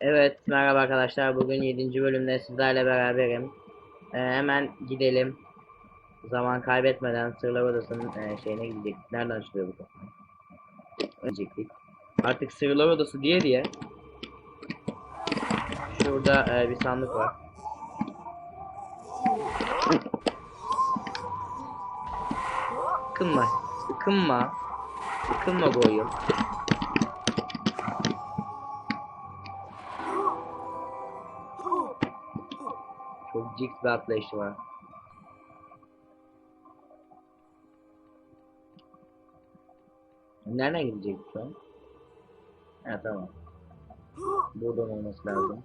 Evet, merhaba arkadaşlar. Bugün 7. bölümde sizlerle beraberim. Ee, hemen gidelim. Zaman kaybetmeden Sırlar Odası'nın e, şeyine gidecektik. Nereden çıkıyor bu kapı? Öncektik. Artık Sırlar Odası diye diye. Şurada e, bir sandık var. Sıkınma. Sıkınma. Sıkınma Goyum. Cix bir atlayışı var. Nereden gidecek şu an? Ha tamam. Buradan olması lazım.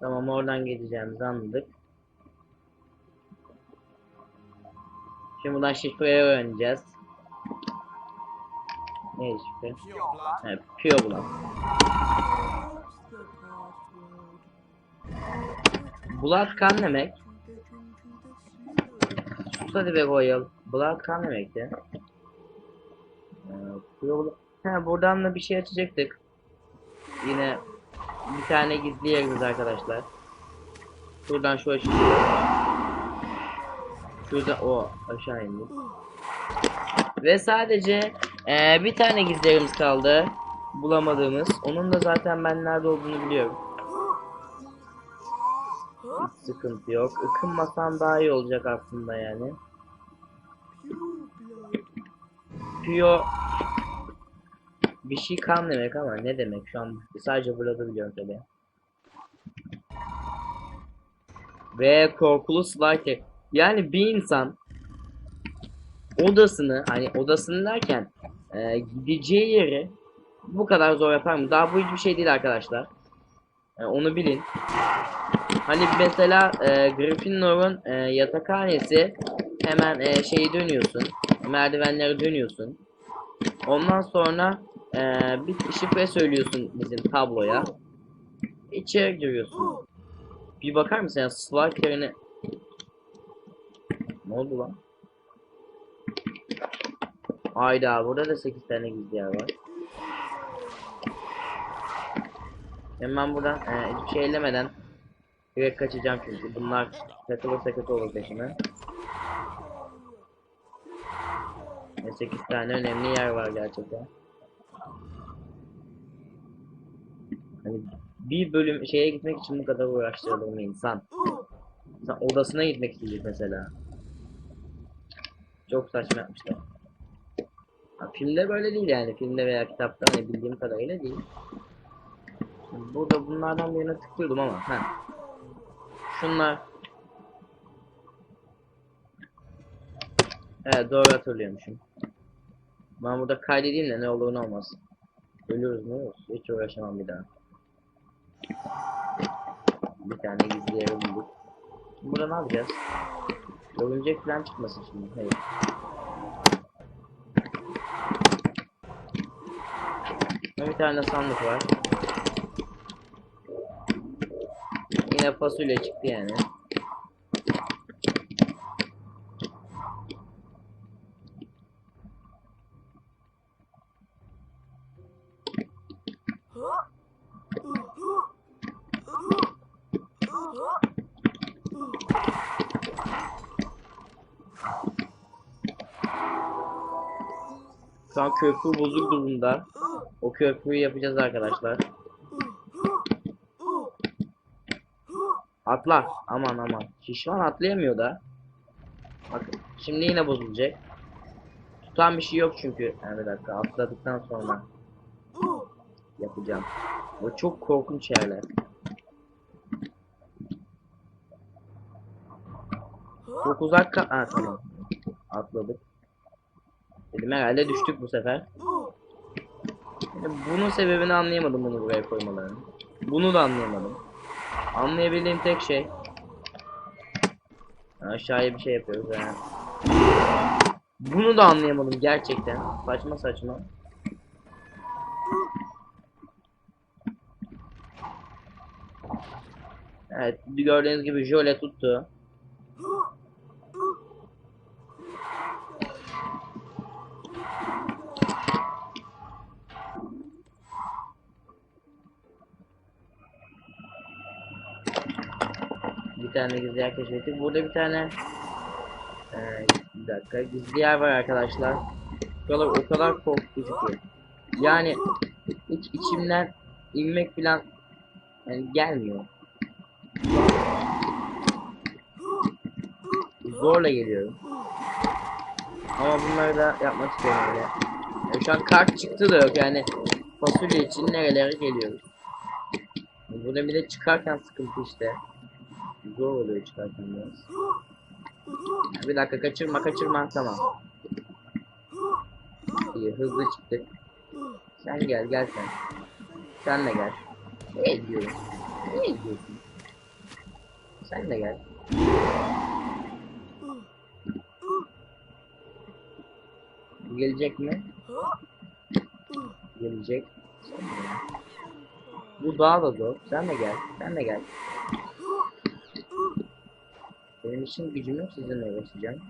Tamam oradan geçeceğimizi anladık. Şimdi buradan şifreyi öğreneceğiz. Ne şifre? Evet, Pure Blood. Blood kan demek. Sus hadi be Royal. Blood kan demekti. Ha, buradan da bir şey açacaktık. Yine bir tane gizli yerimiz arkadaşlar. Şuradan şu açılıyor. Şurada o aşağı indik. Ve sadece eee, bir tane gizli yerimiz kaldı. Bulamadığımız. Onun da zaten ben nerede olduğunu biliyorum. Hiç sıkıntı yok. Ikınmasan daha iyi olacak aslında yani. Pure bir şey kan demek ama ne demek şu an sadece blood'ı biliyorum tabi. Ve korkulu Sliker. Yani bir insan odasını hani odasını derken e, gideceği yeri bu kadar zor yapar mı? Daha bu hiçbir şey değil arkadaşlar. E, onu bilin. Hani mesela e, Gryffindor'un e, yatakhanesi hemen e, şeyi dönüyorsun. Merdivenleri dönüyorsun. Ondan sonra e, bir şifre söylüyorsun bizim tabloya. İçeri giriyorsun. Bir bakar mısın ya Slytherin'i Ne oldu lan? Hayda burada da 8 tane gizli yer var. Hemen buradan e, hiçbir şey ellemeden direkt kaçacağım çünkü bunlar takılırsa kötü olur peşime. Ve 8 tane önemli yer var gerçekten. Hani bir bölüm şeye gitmek için bu kadar uğraştırılır mı insan? Sen odasına gitmek isteyecek mesela. Çok saçma yapmışlar. Ha, filmde böyle değil yani. Filmde veya kitapta hani bildiğim kadarıyla değil. Şimdi burada bunlardan birine tıklıyordum ama. ha. Şunlar. Evet doğru hatırlıyormuşum. Ben burada kaydedeyim de ne olur ne olmaz. Ölürüz ne olur. Hiç uğraşamam bir daha. Bir tane gizli yeri bulduk. Burada ne yapacağız? Örümcek falan çıkmasın şimdi. Hayır. Bir tane sandık var. Yine fasulye çıktı yani. Köprü bozuk durumda. O köprüyü yapacağız arkadaşlar. Atla. Aman aman. Şişman atlayamıyor da. Bakın. Şimdi yine bozulacak. Tutan bir şey yok çünkü. Yani bir dakika atladıktan sonra yapacağım. O çok korkunç yerler. Çok uzak ka- ha, tamam. Atladık. Dedim herhalde düştük bu sefer. Yani bunun sebebini anlayamadım bunu buraya koymalarını. Bunu da anlayamadım. Anlayabildiğim tek şey aşağıya bir şey yapıyoruz yani. Bunu da anlayamadım gerçekten. Saçma saçma. Evet gördüğünüz gibi jöle tuttu. Tane gizli yer keşfettik. Burada bir tane ee, bir dakika gizli yer var arkadaşlar. Buralar o kadar korkutucu ki. Yani hiç içimden inmek falan yani gelmiyor. Zorla geliyorum. Ama bunları da yapmak istiyorum öyle. Yani şu an kart çıktı da yok yani fasulye için nerelere geliyoruz. Burada bir de çıkarken sıkıntı işte. Zor oluyor çıkarken biraz. Bir dakika kaçırma kaçırma tamam. İyi hızlı çıktık. Sen gel gel sen. Sen de gel. Ne diyorum? Ne diyorsun? Sen de gel. Gelecek mi? Gelecek. Bu daha da zor. Sen de gel. Sen de gel. Benim işim gücüm yok sizinle uğraşacağım.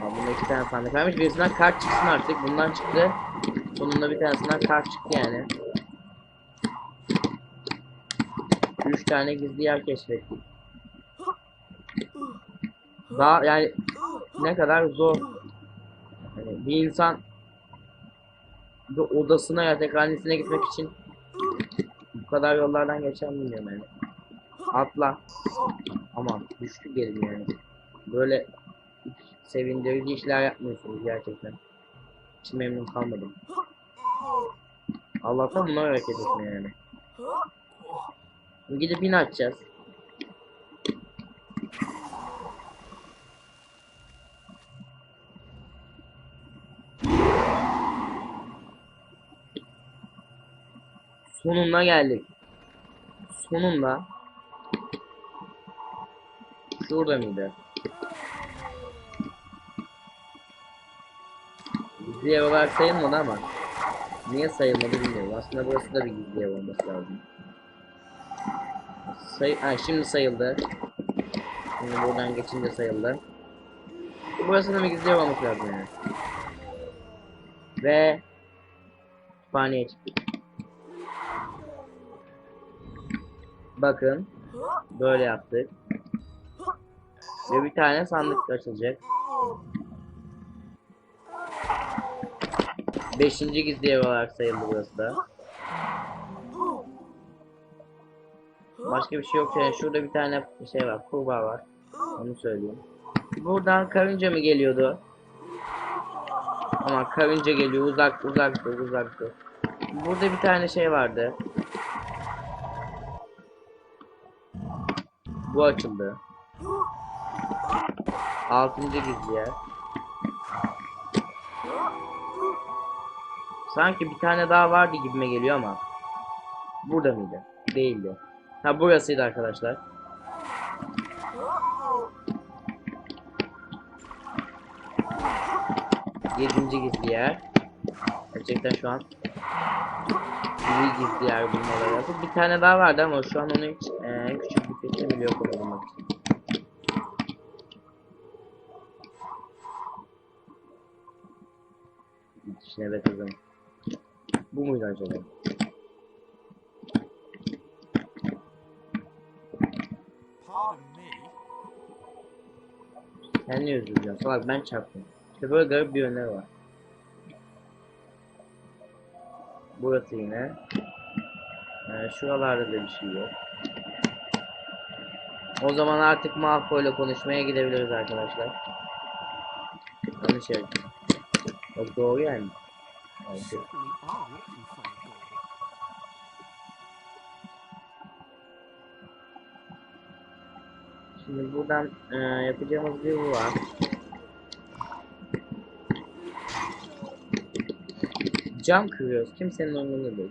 Bunda iki tane sandık varmış. Birisinden kart çıksın artık. Bundan çıktı. Sonunda bir tanesinden kart çıktı yani. Üç tane gizli yer keşfettik. Daha yani ne kadar zor. Yani bir insan bir odasına ya tekrar gitmek için kadar yollardan geçen bilmiyorum yani. Atla. Ama düştü geri yani. Böyle sevindirici işler yapmıyorsunuz gerçekten. Hiç memnun kalmadım. Allah'tan bunlar hareket etmiyor yani. Gidip yine açacağız. Sonunda geldik. Sonunda. Şurada mıydı? Gizli yer olarak sayılmadı ama. Niye sayılmadı bilmiyorum. Aslında burası da bir gizli yer olması lazım. Say ha, şimdi sayıldı. Şimdi buradan geçince sayıldı. Burası da bir gizli yer olması lazım yani. Ve kütüphaneye çıktık. Bakın. Böyle yaptık. Ve bir tane sandık açılacak. Beşinci gizli ev olarak sayıldı burası da. Başka bir şey yok. Yani şurada bir tane şey var. Kurbağa var. Onu söyleyeyim. Buradan karınca mı geliyordu? Ama karınca geliyor. Uzak uzak dur. Burada bir tane şey vardı. Bu açıldı. Altıncı gizli yer. Sanki bir tane daha vardı gibime geliyor ama. Burada mıydı? Değildi. Ha burasıydı arkadaşlar. Yedinci gizli yer. Gerçekten şu an iyi gizli yer bulmaları lazım. Bir tane daha vardı ama şu an onu hiç e, küçük bir seçim bile yok onu bulmak için. İçine be kızım. Bu muydu acaba? Sen özür diliyorsun? Salak ben çarptım. İşte böyle garip bir yönleri var. Burası yine. Ee, şuralarda da bir şey yok. O zaman artık Malfoy ile konuşmaya gidebiliriz arkadaşlar. Yanlış yer. Yok doğru a goal. Şimdi buradan e, yapacağımız bir bu var. Cam kırıyoruz. Kimsenin umurunda değil.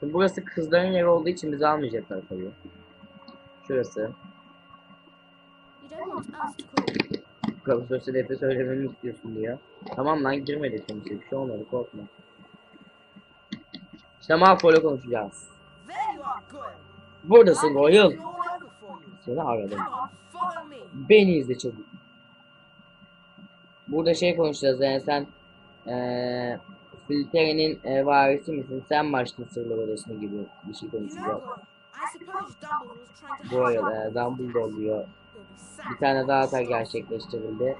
Şimdi burası kızların yeri olduğu için bizi almayacaklar tabii. Şurası. Profesör Sedef'e söylememi istiyorsun diyor. Tamam lan girmedi sonuçta. Bir şey olmadı korkma. İşte Malfoy'la konuşacağız. Buradasın you. Seni aradım. Beni izle çabuk. Burada şey konuşacağız yani sen eee Slytherin'in e, varisi misin? Sen başla sırlar odasını gibi bir şey konuşacağız. Bu arada e, Dumbledore sad. Bir tane daha atak gerçekleştirildi.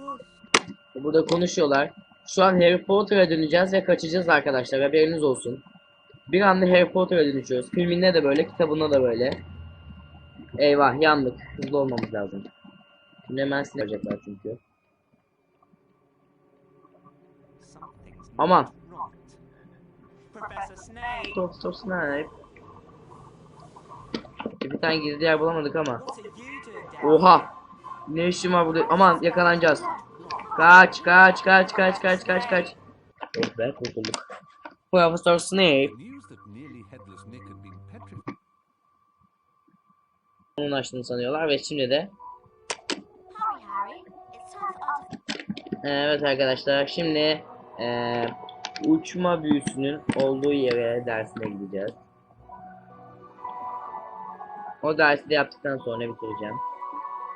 People. Burada konuşuyorlar. Şu an Harry Potter'a döneceğiz ve kaçacağız arkadaşlar. Haberiniz olsun. Bir anda Harry Potter'a dönüşüyoruz. Filminde de böyle, kitabında da böyle. Eyvah yandık. Hızlı olmamız lazım. Şimdi hemen silecekler çünkü. Aman. Professor Snape. Bir tane gizli yer bulamadık ama. Oha. Ne işim var burada? Aman yakalanacağız. Kaç kaç kaç kaç kaç kaç kaç. Oh be kurtulduk. Professor Snape. Onun açtığını sanıyorlar ve şimdi de Arthur. Evet arkadaşlar şimdi eee, uçma büyüsünün olduğu yere dersine gideceğiz. O dersi de yaptıktan sonra bitireceğim.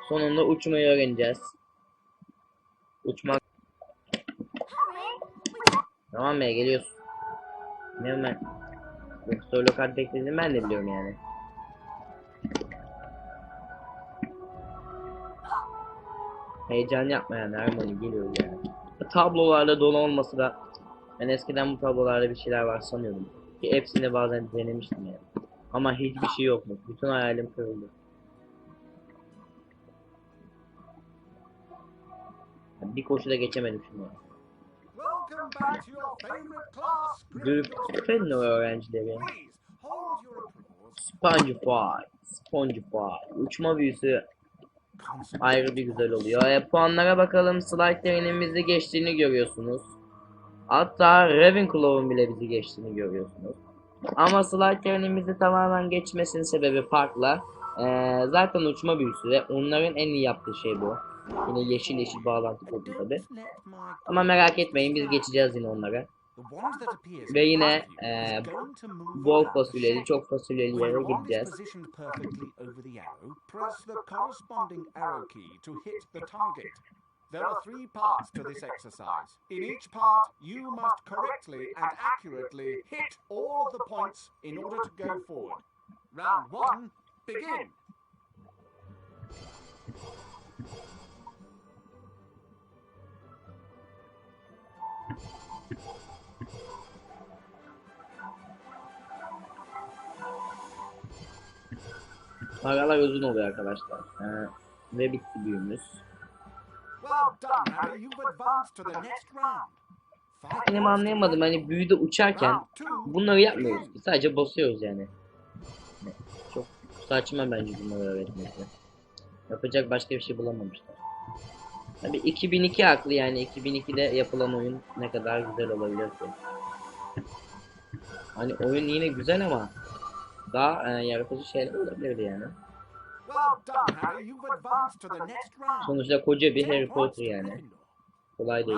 Sonunda uçmayı öğreneceğiz. Uçmak tamam mı geliyorsun. Ne hemen Profesör lokal beklediğini ben de biliyorum yani. Heyecan yapma yani Hermione geliyor yani. Tablolarla dolu olması da ben eskiden bu tablolarda bir şeyler var sanıyordum. Ki hepsini bazen denemiştim yani. Ama hiçbir şey yokmuş. Bütün hayalim kırıldı. Bir koşuda geçemedim class, Gryffindor öğrencileri. Spongify. Spongify. Uçma büyüsü. Ayrı bir güzel oluyor. E, puanlara bakalım. Slytherin'in bizi geçtiğini görüyorsunuz. Hatta Ravenclaw'un bile bizi geçtiğini görüyorsunuz. Ama Slytherin'in bizi tamamen geçmesinin sebebi farklı. E, zaten uçma büyüsü ve onların en iyi yaptığı şey bu. Yine yeşil yeşil bağlantı kurdu tabi. Ama merak etmeyin biz geçeceğiz yine onlara. Ve yine e, bol fasulyeli, çok fasulyelilere gideceğiz. There are three parts to this exercise. In each part, you must correctly and accurately hit all of the points in order to go forward. Round one, begin. Paralar uzun oluyor arkadaşlar. E, ve bitti büyümüz. Benim anlayamadım hani büyüde uçarken bunları yapmıyoruz. Sadece basıyoruz yani. Çok saçma bence bunları öğretmesi. Yapacak başka bir şey bulamamışlar. Tabi 2002 haklı yani 2002'de yapılan oyun ne kadar güzel olabilir ki. Hani oyun yine güzel ama daha e, yaratıcı şeyler olabilirdi yani. Sonuçta koca bir Harry Potter yani. Kolay değil.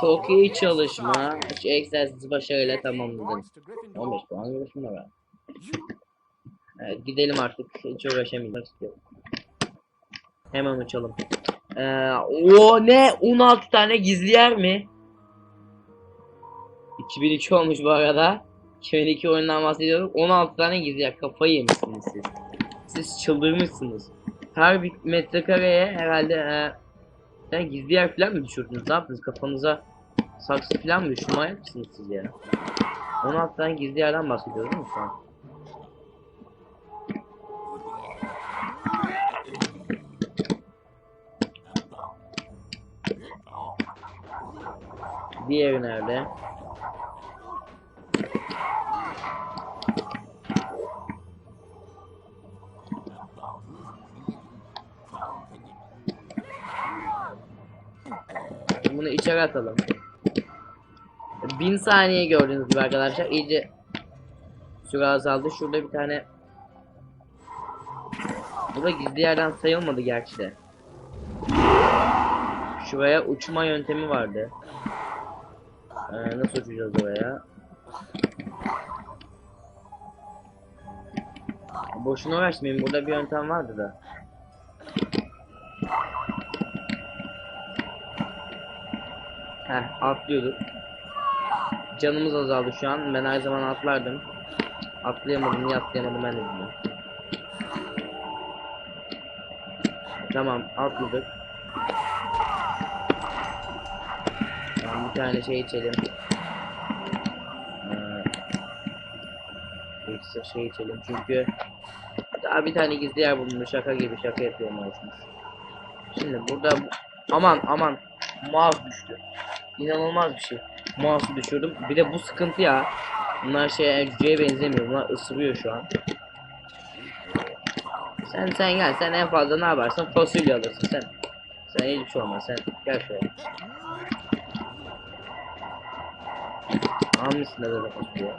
Çok iyi çalışma. Şu egzersizi başarıyla 15 tamamladın. points to Gryffindor. 15 puan görüşme var. Evet gidelim artık. Hiç uğraşamayacağım istiyorum. Hemen uçalım. Ee, o ne? 16 tane gizli yer mi? 2002 olmuş bu arada. 2002 oyundan bahsediyorum. 16 tane gizli yer. Kafayı yemişsiniz siz. Siz çıldırmışsınız. Her bir metrekareye herhalde e, sen gizli yer falan mı düşürdünüz? Ne yaptınız? Kafanıza saksı falan mı düştü? Manyak siz ya? 16 tane gizli yerden bahsediyoruz değil mi şu an? Nerede? Atalım. Bin saniye gördüğünüz gibi arkadaşlar iyice süre azaldı. Şurada bir tane Bu da gizli yerden sayılmadı gerçi de. Şuraya uçma yöntemi vardı. Ee, nasıl uçacağız oraya? Boşuna uğraşmayayım. Burada bir yöntem vardı da. Heh atlıyorduk. Canımız azaldı şu an. Ben her zaman atlardım. Atlayamadım. Niye atlayamadım ben de bilmiyorum. Tamam atladık. Tamam bir tane şey içelim. Ee, ekstra şey içelim çünkü daha bir tane gizli yer bulundu şaka gibi şaka yapıyorum aslında. Şimdi burada aman aman mouse düştü. İnanılmaz bir şey. Mouse'u düşürdüm. Bir de bu sıkıntı ya. Bunlar şey cüceye benzemiyor. Bunlar ısırıyor şu an. Sen sen gel. Sen en fazla ne yaparsın? Fasulye alırsın sen. Sen hiçbir şey olmaz. Sen gel şöyle. Da böyle fasulye.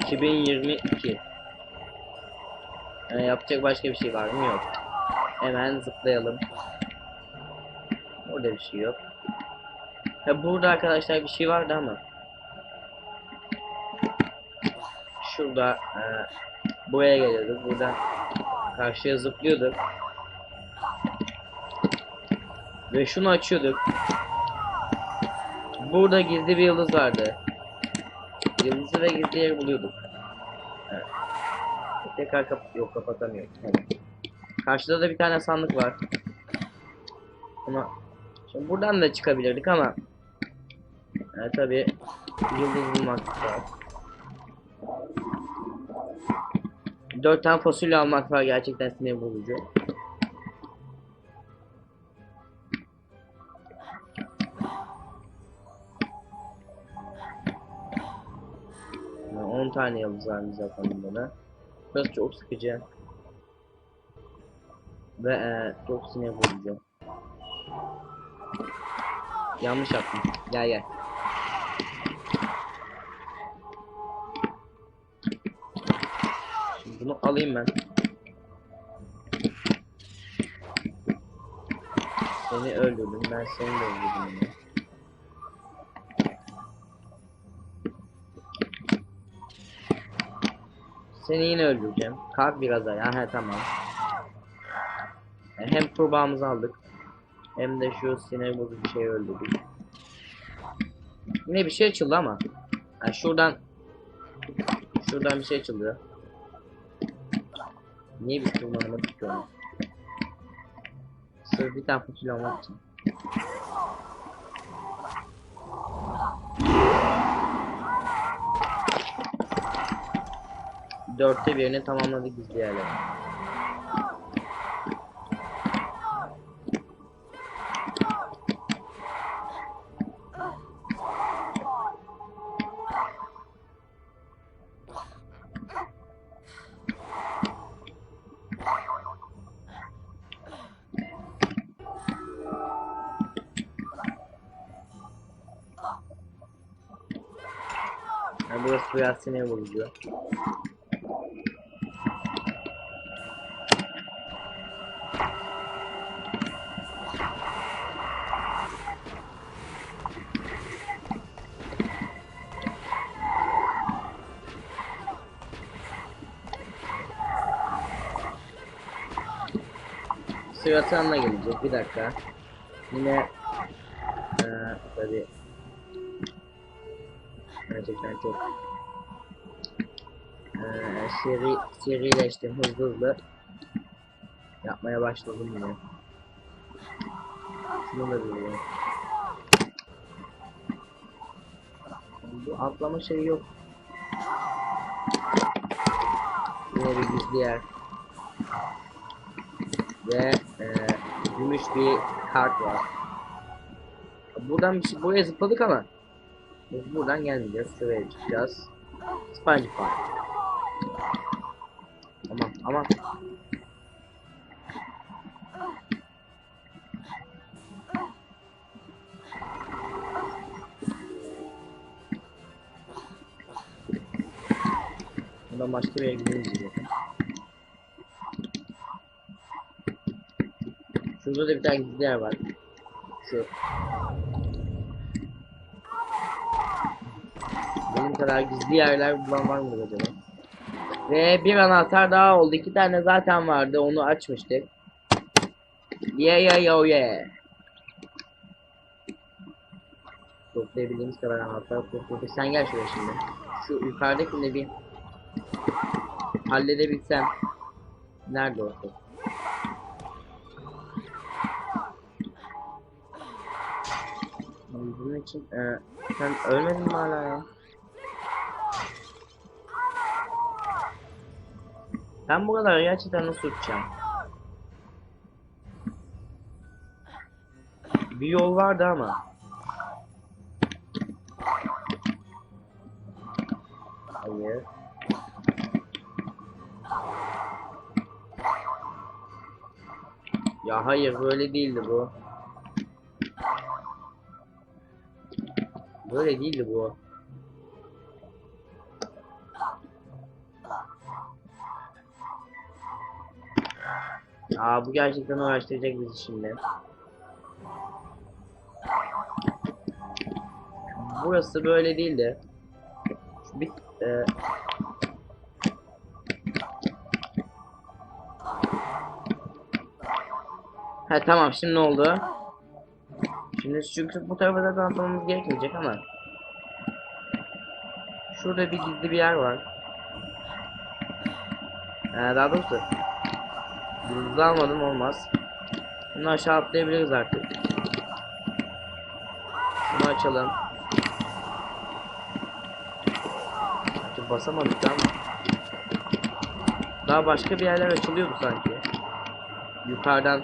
...2022... Yani yapacak başka bir şey var mı? Yok. Hemen zıplayalım. Orada bir şey yok. Ya burada arkadaşlar bir şey vardı ama. Şurada e, buraya geliyorduk. Buradan karşıya zıplıyorduk. Ve şunu açıyorduk. Burada gizli bir yıldız vardı. Yıldızı ve gizli yeri buluyorduk. Evet. Tekrar kap yok kapatamıyorum. Evet. Karşıda da bir tane sandık var. Ama şimdi buradan da çıkabilirdik ama e, tabi yıldız bulmak var. Dört tane fasulye almak var gerçekten sinir bozucu. Yani 10 tane yıldız var zaten bunda. Burası çok sıkıcı. Ve e, sinir bozucu. Yanlış yaptım. Gel gel. Şimdi bunu alayım ben. Seni öldürdüm. Ben seni de öldürdüm yine. Seni yine öldüreceğim. Kalk biraz daha. ya. He tamam. Hem kurbağamızı aldık. Hem de şu sinir bozucu şeyi öldürdük. Yine bir şey açıldı ama. Yani şuradan şuradan bir şey açıldı. Niye bir tırmanımı tutuyorum? Sırf bir tane fasulye almak için. Dörtte birini tamamladık gizli yerler. Sinir bozucu. Sırası gelecek bir dakika. Yine eee tabi gerçekten çok eee seri serileştim hızlı hızlı yapmaya başladım yine. Şunu da biliyorum. Bu atlama şeyi yok. Yine bir gizli yer. Ve eee gümüş bir kart var. Buradan bir şey buraya zıpladık ama biz buradan gelmeyeceğiz. Şuraya çıkacağız. Sponge Park. Aman aman. Buradan başka bir yere gidemeyiz. Şurada da bir tane gizli yer var. Şu. Benim kadar gizli yerler bulan var mı acaba? Ve bir anahtar daha oldu. İki tane zaten vardı. Onu açmıştık. Yeah yeah yo yeah. Toplayabildiğimiz kadar anahtar topladık. Sen gel şuraya şimdi. Şu yukarıdakini bir halledebilsem. Nerede o? Bunun için e, sen ölmedin mi hala ya? Ben bu kadar gerçekten nasıl uçacağım? Bir yol vardı ama. Hayır. Ya hayır böyle değildi bu. Böyle değildi bu. Aa bu gerçekten uğraştıracak bizi şimdi. Burası böyle değildi. Şu bir e, Ha tamam şimdi ne oldu? Şimdi çünkü bu tarafa da atlamamız gerekmeyecek ama Şurada bir gizli bir yer var. Ee, daha doğrusu Yıldızı almadım olmaz. Bunu aşağı atlayabiliriz artık. Bunu açalım. Artık basamadık ama. Daha başka bir yerler açılıyordu sanki. Yukarıdan.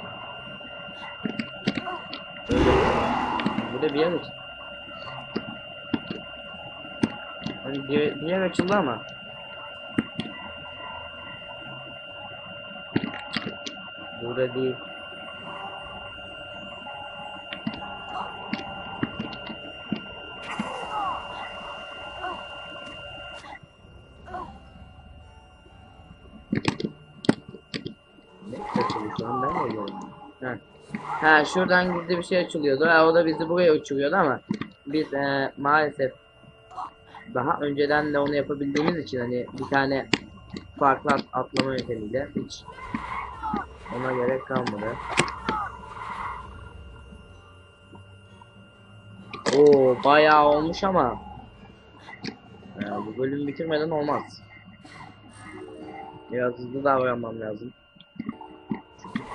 Öyle. Burada bir yer aç. Hani bir, bir yer açıldı ama. Burada değil. Ha. ha şuradan gizli bir şey açılıyordu. Ha, o da bizi buraya uçuruyordu ama biz e, maalesef daha önceden de onu yapabildiğimiz için hani bir tane farklı at- atlama yöntemiyle hiç ona gerek kalmadı. Oo bayağı olmuş ama ee, bu bölümü bitirmeden olmaz. Biraz hızlı davranmam lazım.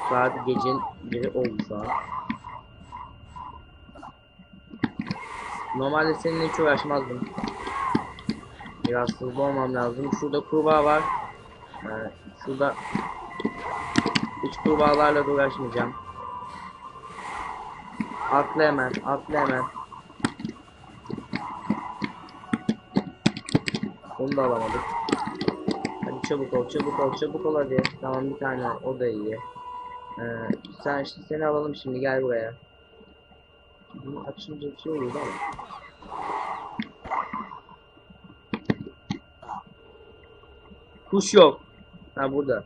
Saat gecenin biri oldu şu an. Normalde seninle hiç uğraşmazdım. Biraz hızlı olmam lazım. Şurada kurbağa var. Ee, şurada hiç kurbağalarla da uğraşmayacağım. Atla hemen, atla hemen. Onu da alamadık. Hadi çabuk ol, çabuk ol, çabuk ol hadi. Tamam bir tane, o da iyi. Ee, sen işte seni alalım şimdi gel buraya. Bunu açınca bir şey oluyordu ama. Kuş yok. Ha burada.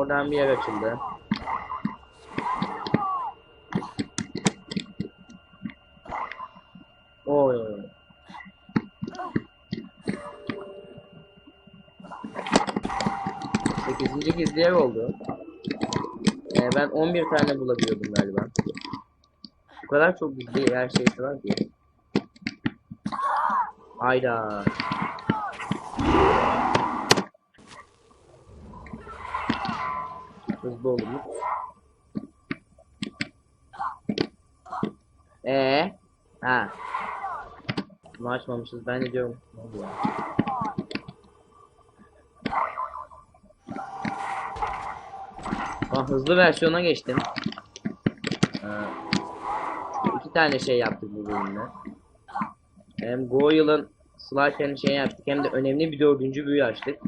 Oradan bir yer açıldı. Oy. Sekizinci gizli yer oldu. Ee, ben 11 tane bulabiliyordum galiba. Bu kadar çok gizli her şey var ki. Hayda. Hızlı oluruz. Ee, ha. Bunu açmamışız. Ben de diyorum. Ah, hızlı versiyona geçtim. Çünkü iki tane şey yaptık bu bölümde. Hem Goyle'ın Sliker'ın şey yaptık hem de önemli bir dördüncü büyü açtık.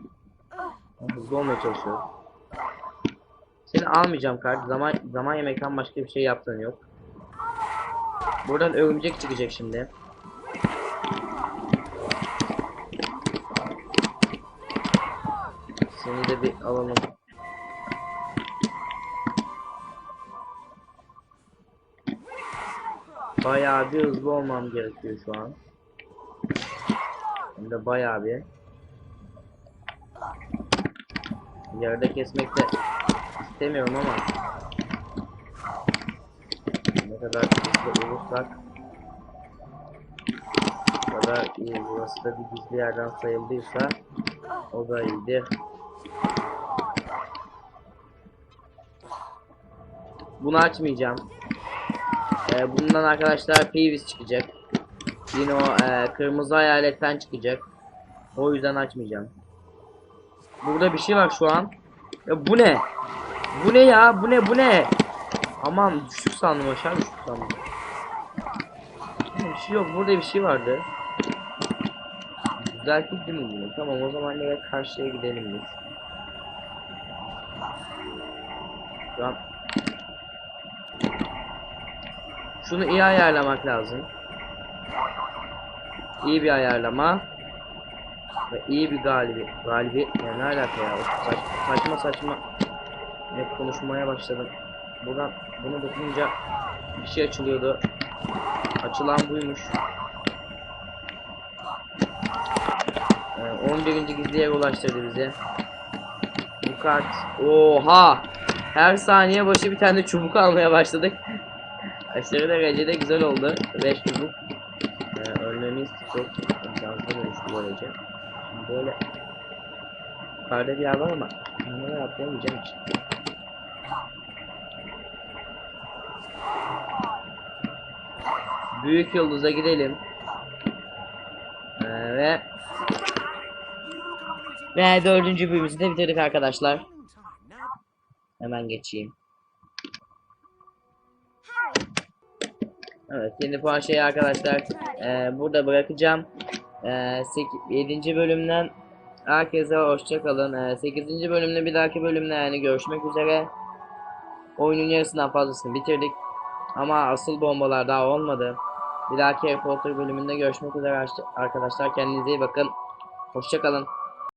Hızlı olmaya çalışıyorum. Seni almayacağım kardeş. Zaman zaman yemekten başka bir şey yaptığın yok. Buradan örümcek çıkacak şimdi. Seni de bir alalım. Bayağı bir hızlı olmam gerekiyor şu an. Hem de bayağı bir. Yerde kesmekte istemiyorum ama ne kadar hızlı olursak o kadar iyi. Burası da bir gizli yerden sayıldıysa o da iyidir. Bunu açmayacağım. Ee, bundan arkadaşlar Peeves çıkacak. Yine o e, kırmızı hayaletten çıkacak. O yüzden açmayacağım. Burada bir şey var şu an. Ya bu ne? Bu ne ya? Bu ne? Bu ne? Aman düştük sandım aşağı düştük sandım. Bir şey yok. Burada bir şey vardı. Düzelttik değil mi bunu? Tamam o zaman direkt karşıya gidelim biz. Şu an şunu iyi ayarlamak lazım. İyi bir ayarlama. Ve iyi bir galibi galibiyet yani ne alaka ya O saç- saçma saçma ne konuşmaya başladım. Buradan bunu dokununca bir şey açılıyordu. Açılan buymuş. Ee, 11. gizli yere ulaştırdı bizi. Bu kart. Oha! Her saniye başı bir tane çubuk almaya başladık. Aşırı derecede güzel oldu. 5 çubuk. Ee, ölmemiz çok imkansız dönüştü böylece. Böyle yukarıda bir yer var ama bunlara atlayamayacağım için. Büyük yıldıza gidelim. Ee, ve ve dördüncü bölümümüzü de bitirdik arkadaşlar. Hemen geçeyim. Evet yeni puan şeyi arkadaşlar eee, burada bırakacağım. Eee 7. bölümden herkese hoşça kalın. 8. bölümde bir dahaki bölümde yani görüşmek üzere. Oyunun yarısından fazlasını bitirdik. Ama asıl bombalar daha olmadı. Bir dahaki Harry Potter bölümünde görüşmek üzere arkadaşlar. Kendinize iyi bakın. Hoşça kalın.